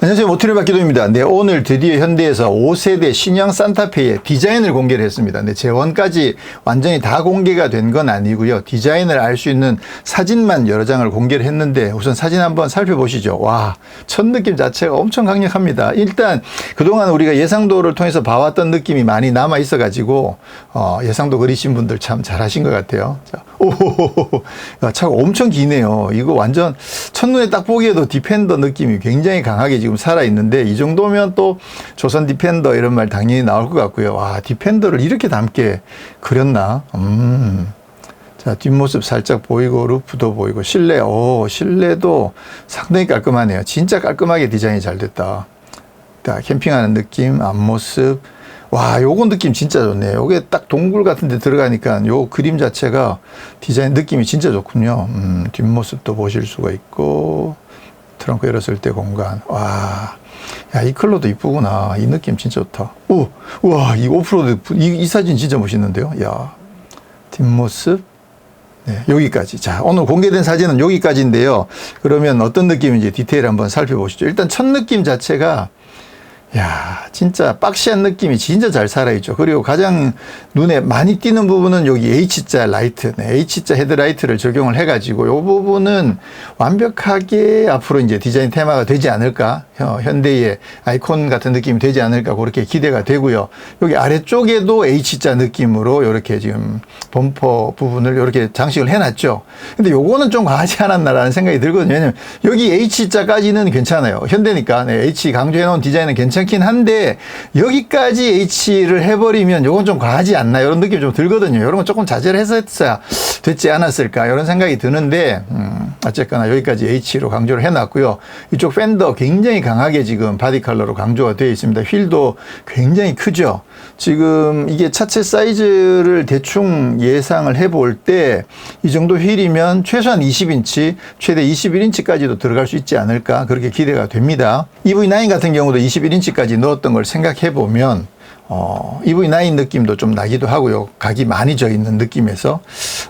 안녕하세요. 모트리 박기도입니다. 네, 오늘 드디어 현대에서 5세대 신형 산타페의 디자인을 공개를 했습니다. 네, 재원까지 완전히 다 공개가 된 건 아니고요. 디자인을 알 수 있는 사진만 여러 장을 공개를 했는데 우선 사진 한번 살펴보시죠. 와, 첫 느낌 자체가 엄청 강력합니다. 일단 그동안 우리가 예상도를 통해서 봐왔던 느낌이 많이 남아 있어 가지고 어, 예상도 그리신 분들 참 잘하신 것 같아요. 자, 오호호호. 야, 차가 엄청 기네요. 이거 완전 첫눈에 딱 보기에도 디펜더 느낌이 굉장히 강하게 지금 살아 있는데 이 정도면 또 조선 디펜더 이런 말 당연히 나올 것 같고요. 와, 디펜더를 이렇게 닮게 그렸나? 음. 자, 뒷모습 살짝 보이고, 루프도 보이고, 실내, 오, 실내도 상당히 깔끔하네요. 진짜 깔끔하게 디자인이 잘 됐다. 자, 캠핑하는 느낌, 앞모습. 와, 요거 느낌 진짜 좋네요. 요게 딱 동굴 같은 데 들어가니까 요 그림 자체가 디자인 느낌이 진짜 좋군요. 음, 뒷모습도 보실 수가 있고, 트렁크 열었을 때 공간. 와. 야, 이 컬러도 이쁘구나. 이 느낌 진짜 좋다. 오, 우와, 이 오프로드, 이, 이 사진 진짜 멋있는데요. 야, 뒷모습. 네, 여기까지. 자, 오늘 공개된 사진은 여기까지인데요. 그러면 어떤 느낌인지 디테일 한번 살펴보시죠. 일단 첫 느낌 자체가 야, 진짜 박시한 느낌이 진짜 잘 살아있죠. 그리고 가장 눈에 많이 띄는 부분은 여기 H자 라이트, 네, H자 헤드라이트를 적용을 해가지고 이 부분은 완벽하게 앞으로 이제 디자인 테마가 되지 않을까. 어, 현대의 아이콘 같은 느낌이 되지 않을까. 그렇게 기대가 되고요. 여기 아래쪽에도 H자 느낌으로 이렇게 지금 범퍼 부분을 이렇게 장식을 해놨죠. 근데 요거는 좀 과하지 않았나라는 생각이 들거든요. 왜냐면 여기 H자까지는 괜찮아요. 현대니까. 네, H 강조해놓은 디자인은 괜찮 긴 한데 여기까지 H를 해버리면 요건 좀 과하지 않나 이런 느낌이 좀 들거든요. 이런 건 조금 자제를 해서 했어야 됐지 않았을까 이런 생각이 드는데 음, 어쨌거나 여기까지 H로 강조를 해놨고요. 이쪽 팬더 굉장히 강하게 지금 바디 컬러로 강조가 되어 있습니다. 휠도 굉장히 크죠. 지금 이게 차체 사이즈를 대충 예상을 해볼 때 이 정도 휠이면 최소한 20인치, 최대 21인치까지도 들어갈 수 있지 않을까 그렇게 기대가 됩니다. EV9 같은 경우도 21인치까지 넣었던 걸 생각해 보면 어, EV9 느낌도 좀 나기도 하고요. 각이 많이 져 있는 느낌에서,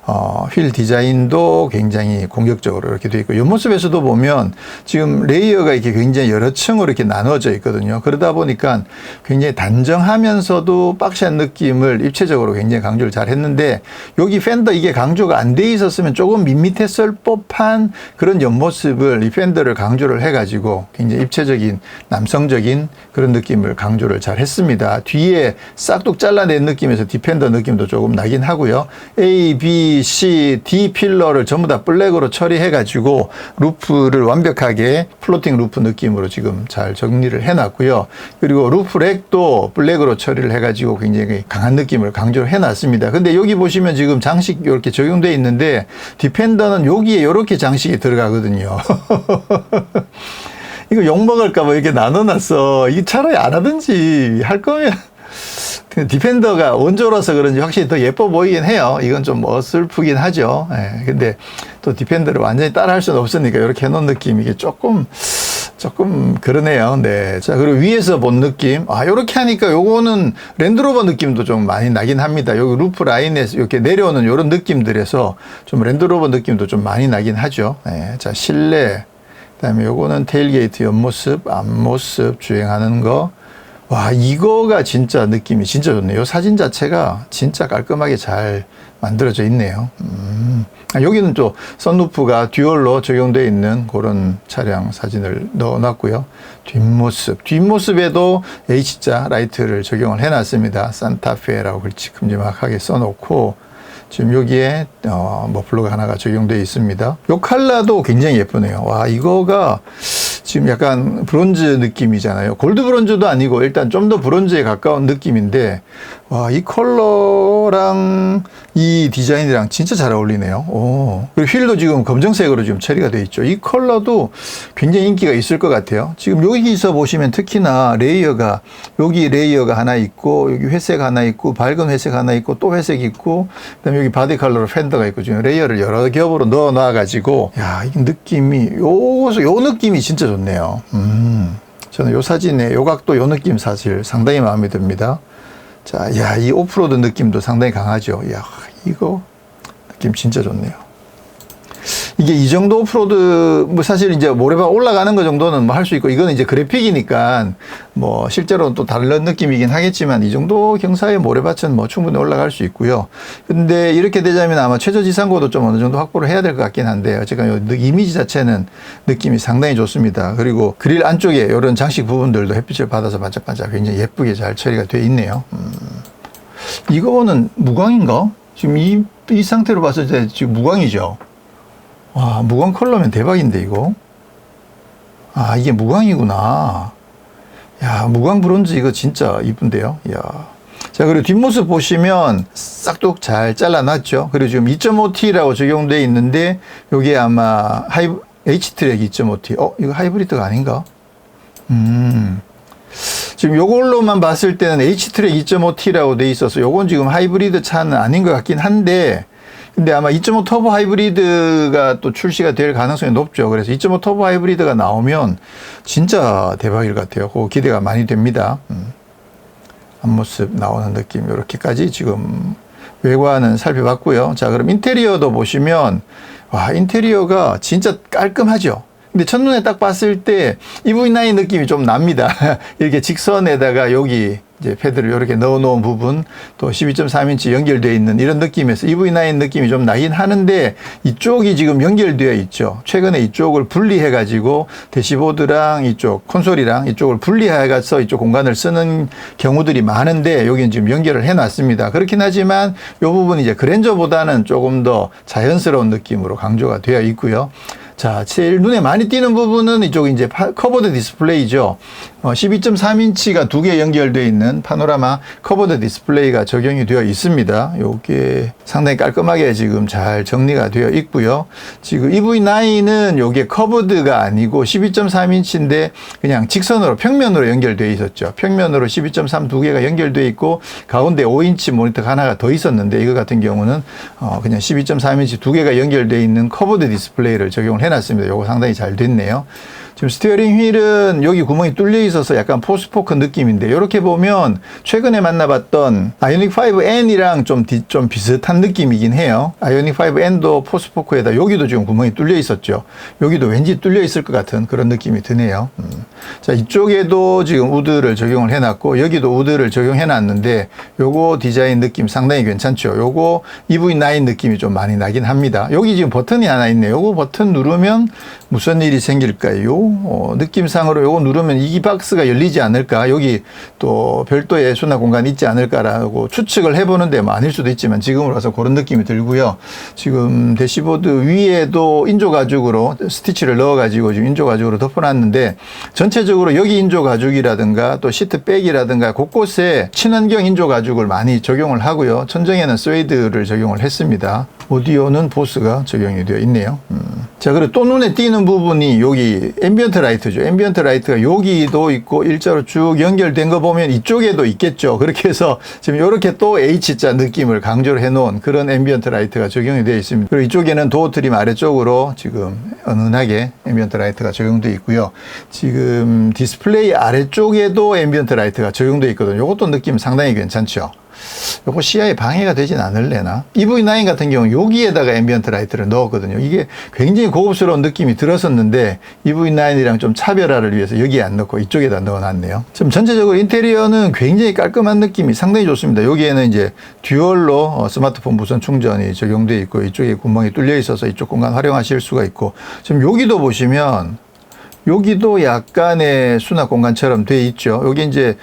어, 휠 디자인도 굉장히 공격적으로 이렇게 되어 있고, 옆모습에서도 보면 지금 레이어가 이렇게 굉장히 여러 층으로 이렇게 나눠져 있거든요. 그러다 보니까 굉장히 단정하면서도 박시한 느낌을 입체적으로 굉장히 강조를 잘 했는데, 여기 팬더 이게 강조가 안 돼 있었으면 조금 밋밋했을 법한 그런 옆모습을 이 팬더를 강조를 해가지고 굉장히 입체적인 남성적인 그런 느낌을 강조를 잘 했습니다. 뒤에 싹둑 잘라낸 느낌에서 디펜더 느낌도 조금 나긴 하고요. A, B, C, D 필러를 전부 다 블랙으로 처리해가지고 루프를 완벽하게 플로팅 루프 느낌으로 지금 잘 정리를 해놨고요. 그리고 루프 렉도 블랙으로 처리를 해가지고 굉장히 강한 느낌을 강조를 해놨습니다. 근데 여기 보시면 지금 장식 이렇게 적용되어 있는데 디펜더는 여기에 이렇게 장식이 들어가거든요. 이거 욕먹을까봐 이렇게 나눠놨어. 이게 차라리 안 하든지 할 거면. 디펜더가 원조라서 그런지 확실히 더 예뻐 보이긴 해요. 이건 좀 어슬프긴 하죠. 예, 근데 또 디펜더를 완전히 따라 할 수는 없으니까 이렇게 해놓은 느낌, 이게 조금, 조금 그러네요. 네. 자, 그리고 위에서 본 느낌. 아, 요렇게 하니까 요거는 랜드로버 느낌도 좀 많이 나긴 합니다. 여기 루프 라인에서 이렇게 내려오는 요런 느낌들에서 좀 랜드로버 느낌도 좀 많이 나긴 하죠. 네. 자, 실내. 그다음에 요거는 테일게이트 옆모습, 앞모습 주행하는 거. 와, 이거가 진짜 느낌이 진짜 좋네요. 요 사진 자체가 진짜 깔끔하게 잘 만들어져 있네요. 음. 아, 여기는 또 선루프가 듀얼로 적용되어 있는 그런 차량 사진을 넣어놨고요. 뒷모습, 뒷모습에도 H자 라이트를 적용을 해놨습니다. 산타페라고 글씨 큼지막하게 써놓고 지금 여기에 어, 머플러가 하나가 적용되어 있습니다. 요 컬러도 굉장히 예쁘네요. 와 이거가 지금 약간 브론즈 느낌이잖아요. 골드 브론즈도 아니고 일단 좀 더 브론즈에 가까운 느낌인데 와 이 컬러랑 이 디자인이랑 진짜 잘 어울리네요. 오. 그리고 휠도 지금 검정색으로 지금 처리가 되어 있죠. 이 컬러도 굉장히 인기가 있을 것 같아요. 지금 여기서 보시면 특히나 레이어가 여기 레이어가 하나 있고 여기 회색 하나 있고 밝은 회색 하나 있고 또 회색 있고 그 다음에 여기 바디 컬러로 팬더가 있고 지금 레이어를 여러 겹으로 넣어 놔 가지고 야, 이 느낌이 요, 요 느낌이 진짜 좋네요. 음. 저는 요 사진에 요 각도 요 느낌 사실 상당히 마음에 듭니다. 자, 야, 이 오프로드 느낌도 상당히 강하죠. 야, 이거 느낌 진짜 좋네요. 이게 이 정도 오프로드 뭐 사실 이제 모래밭 올라가는 거 정도는 뭐 할 수 있고 이거는 이제 그래픽이니까 뭐 실제로는 또 다른 느낌이긴 하겠지만 이 정도 경사의 모래밭은 뭐 충분히 올라갈 수 있고요. 근데 이렇게 되자면 아마 최저 지상고도 좀 어느 정도 확보를 해야 될 것 같긴 한데 어쨌든 요 이미지 자체는 느낌이 상당히 좋습니다. 그리고 그릴 안쪽에 이런 장식 부분들도 햇빛을 받아서 반짝반짝 굉장히 예쁘게 잘 처리가 되어 있네요. 음. 이거는 무광인가? 지금 이, 이 상태로 봤을 때 지금 무광이죠. 와, 무광 컬러면 대박인데, 이거. 아, 이게 무광이구나. 야, 무광 브론즈 이거 진짜 이쁜데요. 야. 자, 그리고 뒷모습 보시면 싹둑 잘 잘라놨죠. 그리고 지금 2.5T라고 적용되어 있는데, 요게 아마 하이, H트랙 2.5T. 어, 이거 하이브리드가 아닌가? 음. 지금 요걸로만 봤을 때는 H트랙 2.5T라고 돼 있어서 요건 지금 하이브리드 차는 아닌 것 같긴 한데 근데 아마 2.5 터보 하이브리드가 또 출시가 될 가능성이 높죠. 그래서 2.5 터보 하이브리드가 나오면 진짜 대박일 것 같아요. 그 기대가 많이 됩니다. 음. 앞모습 나오는 느낌 이렇게까지 지금 외관은 살펴봤고요. 자, 그럼 인테리어도 보시면 와, 인테리어가 진짜 깔끔하죠. 근데 첫눈에 딱 봤을 때 EV9 느낌이 좀 납니다. 이렇게 직선에다가 여기 이제 패드를 이렇게 넣어 놓은 부분 또 12.3인치 연결되어 있는 이런 느낌에서 EV9 느낌이 좀 나긴 하는데 이쪽이 지금 연결되어 있죠. 최근에 이쪽을 분리해 가지고 대시보드랑 이쪽 콘솔이랑 이쪽을 분리해 가서 이쪽 공간을 쓰는 경우들이 많은데 여기는 지금 연결을 해 놨습니다. 그렇긴 하지만 이 부분이 이제 그랜저보다는 조금 더 자연스러운 느낌으로 강조가 되어 있고요. 자, 제일 눈에 많이 띄는 부분은 이쪽 이제 파, 커버드 디스플레이죠. 어, 12.3인치가 두 개 연결되어 있는 파노라마 커버드 디스플레이가 적용이 되어 있습니다. 요게 상당히 깔끔하게 지금 잘 정리가 되어 있고요. 지금 EV9은 요게 커버드가 아니고 12.3인치인데 그냥 직선으로 평면으로 연결되어 있었죠. 평면으로 12.3 두 개가 연결되어 있고 가운데 5인치 모니터가 하나가 더 있었는데 이거 같은 경우는 어, 그냥 12.3인치 두 개가 연결되어 있는 커버드 디스플레이를 적용을 해놨습니다. 요거 상당히 잘 됐네요. 지금 스티어링 휠은 여기 구멍이 뚫려 있어서 약간 포스포크 느낌인데 이렇게 보면 최근에 만나봤던 아이오닉 5N이랑 좀, 디, 좀 비슷한 느낌이긴 해요. 아이오닉 5N도 포스포크에다 여기도 지금 구멍이 뚫려 있었죠. 여기도 왠지 뚫려 있을 것 같은 그런 느낌이 드네요. 음. 자 이쪽에도 지금 우드를 적용을 해놨고 여기도 우드를 적용해놨는데 요거 디자인 느낌 상당히 괜찮죠. 요거 EV9 느낌이 좀 많이 나긴 합니다. 여기 지금 버튼이 하나 있네요. 요거 버튼 누르면 무슨 일이 생길까요? 어, 느낌상으로 요거 누르면 이 박스가 열리지 않을까? 여기 또 별도의 수납 공간이 있지 않을까라고 추측을 해보는데 뭐 아닐 수도 있지만 지금으로 와서 그런 느낌이 들고요. 지금 대시보드 위에도 인조 가죽으로 스티치를 넣어 가지고 지금 인조 가죽으로 덮어놨는데 전체적으로 여기 인조 가죽이라든가 또 시트 백이라든가 곳곳에 친환경 인조 가죽을 많이 적용을 하고요. 천정에는 스웨이드를 적용을 했습니다 오디오는 보스가 적용이 되어 있네요 음. 자 그리고 또 눈에 띄는 부분이 여기 앰비언트 라이트죠. 앰비언트 라이트가 여기도 있고 일자로 쭉 연결된 거 보면 이쪽에도 있겠죠. 그렇게 해서 지금 이렇게 또 H자 느낌을 강조를 해놓은 그런 앰비언트 라이트가 적용이 되어 있습니다. 그리고 이쪽에는 도어 트림 아래쪽으로 지금 은은하게 앰비언트 라이트가 적용되어 있고요. 지금 디스플레이 아래쪽에도 앰비언트 라이트가 적용되어 있거든요. 이것도 느낌 상당히 괜찮죠. 요거 시야에 방해가 되진 않을래나? EV9 같은 경우 여기에다가 앰비언트 라이트를 넣었거든요. 이게 굉장히 고급스러운 느낌이 들었었는데 EV9이랑 좀 차별화를 위해서 여기에 안 넣고 이쪽에다 넣어놨네요. 지금 전체적으로 인테리어는 굉장히 깔끔한 느낌이 상당히 좋습니다. 여기에는 이제 듀얼로 어, 스마트폰 무선 충전이 적용되어 있고 이쪽에 구멍이 뚫려 있어서 이쪽 공간 활용하실 수가 있고 지금 여기도 보시면 여기도 약간의 수납 공간처럼 돼 있죠. 여기 이제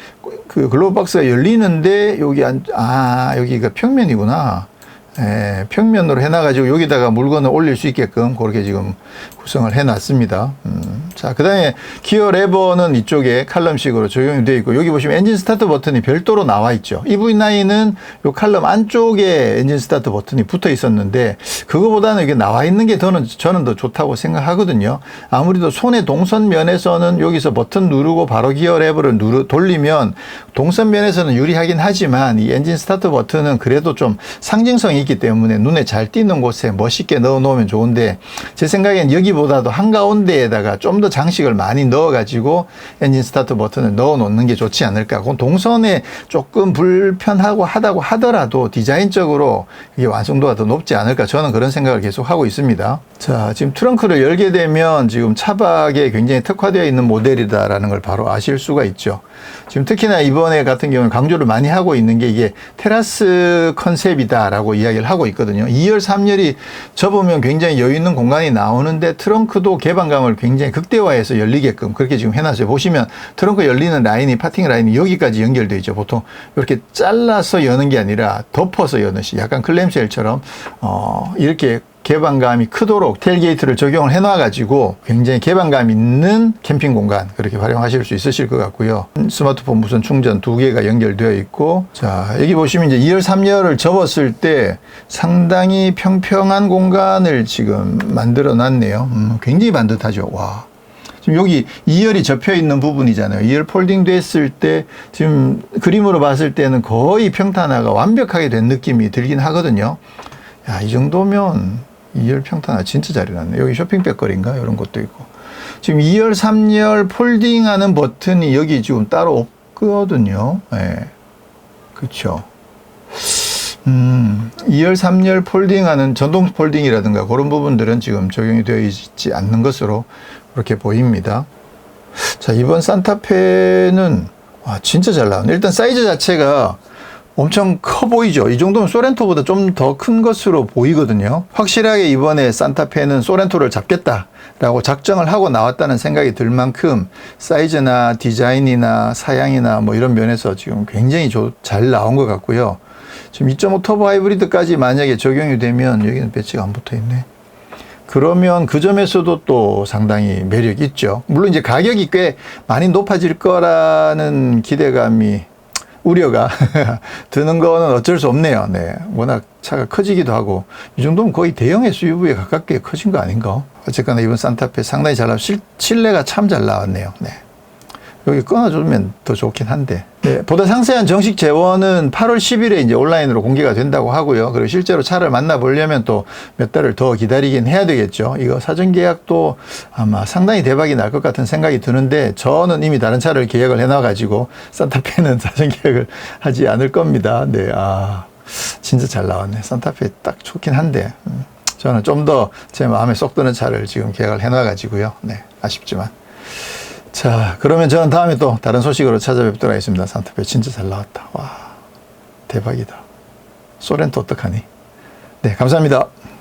그 글로브 박스가 열리는데 여기 안, 아, 여기가 평면이구나. 예, 평면으로 해놔가지고 여기다가 물건을 올릴 수 있게끔 그렇게 지금 구성을 해놨습니다. 음, 자, 그 다음에 기어 레버는 이쪽에 칼럼식으로 적용이 되어 있고 여기 보시면 엔진 스타트 버튼이 별도로 나와 있죠. EV9은 요 칼럼 안쪽에 엔진 스타트 버튼이 붙어 있었는데 그거보다는 이게 나와 있는 게 저는, 저는 더 좋다고 생각하거든요. 아무래도 손의 동선 면에서는 여기서 버튼 누르고 바로 기어 레버를 누르, 돌리면 동선 면에서는 유리하긴 하지만 이 엔진 스타트 버튼은 그래도 좀 상징성이 있기 때문에 눈에 잘 띄는 곳에 멋있게 넣어 놓으면 좋은데 제 생각엔 여기 여기보다도 한가운데에다가 좀 더 장식을 많이 넣어 가지고 엔진 스타트 버튼을 넣어 놓는 게 좋지 않을까. 그건 동선에 조금 불편하고 하다고 하더라도 디자인적으로 이게 완성도가 더 높지 않을까. 저는 그런 생각을 계속 하고 있습니다. 자, 지금 트렁크를 열게 되면 지금 차박에 굉장히 특화되어 있는 모델이다라는 걸 바로 아실 수가 있죠. 지금 특히나 이번에 같은 경우는 강조를 많이 하고 있는 게 이게 테라스 컨셉이다라고 이야기 를 하고 있거든요. 2열, 3열이 접으면 굉장히 여유 있는 공간이 나오는데 트렁크도 개방감을 굉장히 극대화해서 열리게끔 그렇게 지금 해놨어요. 보시면 트렁크 열리는 라인이 파팅 라인이 여기까지 연결되어 있죠. 보통 이렇게 잘라서 여는 게 아니라 덮어서 여듯이 약간 클램쉘처럼 어 이렇게 개방감이 크도록 텔게이트를 적용을 해놔가지고 굉장히 개방감 있는 캠핑 공간 그렇게 활용하실 수 있으실 것 같고요. 스마트폰 무선 충전 두 개가 연결되어 있고 자 여기 보시면 이제 2열 3열을 접었을 때 상당히 평평한 공간을 지금 만들어 놨네요. 음, 굉장히 반듯하죠. 와. 지금 여기 2열이 접혀 있는 부분이잖아요. 2열 폴딩 됐을 때 지금 그림으로 봤을 때는 거의 평탄화가 완벽하게 된 느낌이 들긴 하거든요. 야, 이 정도면 2열 평탄화 진짜 잘 해놨네. 여기 쇼핑백 거리인가? 이런 것도 있고. 지금 2열, 3열 폴딩하는 버튼이 여기 지금 따로 없거든요. 예. 그쵸. 음, 2열, 3열 폴딩하는 전동 폴딩이라든가 그런 부분들은 지금 적용이 되어 있지 않는 것으로 그렇게 보입니다. 자, 이번 산타페는 와, 진짜 잘 나왔네. 일단 사이즈 자체가 엄청 커 보이죠. 이 정도면 소렌토보다 좀 더 큰 것으로 보이거든요. 확실하게 이번에 산타페는 소렌토를 잡겠다라고 작정을 하고 나왔다는 생각이 들 만큼 사이즈나 디자인이나 사양이나 뭐 이런 면에서 지금 굉장히 조- 잘 나온 것 같고요. 지금 2.5 터보 하이브리드까지 만약에 적용이 되면 여기는 배치가 안 붙어 있네. 그러면 그 점에서도 또 상당히 매력이 있죠. 물론 이제 가격이 꽤 많이 높아질 거라는 기대감이 우려가 드는 거는 어쩔 수 없네요. 네. 워낙 차가 커지기도 하고 이 정도면 거의 대형 SUV에 가깝게 커진 거 아닌가? 어쨌거나 이번 산타페 상당히 잘 나왔, 실, 실내가 참 잘 나왔네요. 네. 여기 끊어주면 더 좋긴 한데. 네, 보다 상세한 정식 재원은 8월 10일에 이제 온라인으로 공개가 된다고 하고요. 그리고 실제로 차를 만나보려면 또 몇 달을 더 기다리긴 해야 되겠죠. 이거 사전 계약도 아마 상당히 대박이 날 것 같은 생각이 드는데 저는 이미 다른 차를 계약을 해놔가지고 산타페는 사전 계약을 하지 않을 겁니다. 네, 아, 진짜 잘 나왔네. 산타페 딱 좋긴 한데. 음, 저는 좀 더 제 마음에 쏙 드는 차를 지금 계약을 해놔가지고요. 네, 아쉽지만. 자, 그러면 저는 다음에 또 다른 소식으로 찾아뵙도록 하겠습니다. 산타페 진짜 잘 나왔다. 와, 대박이다. 소렌토 어떡하니? 네, 감사합니다.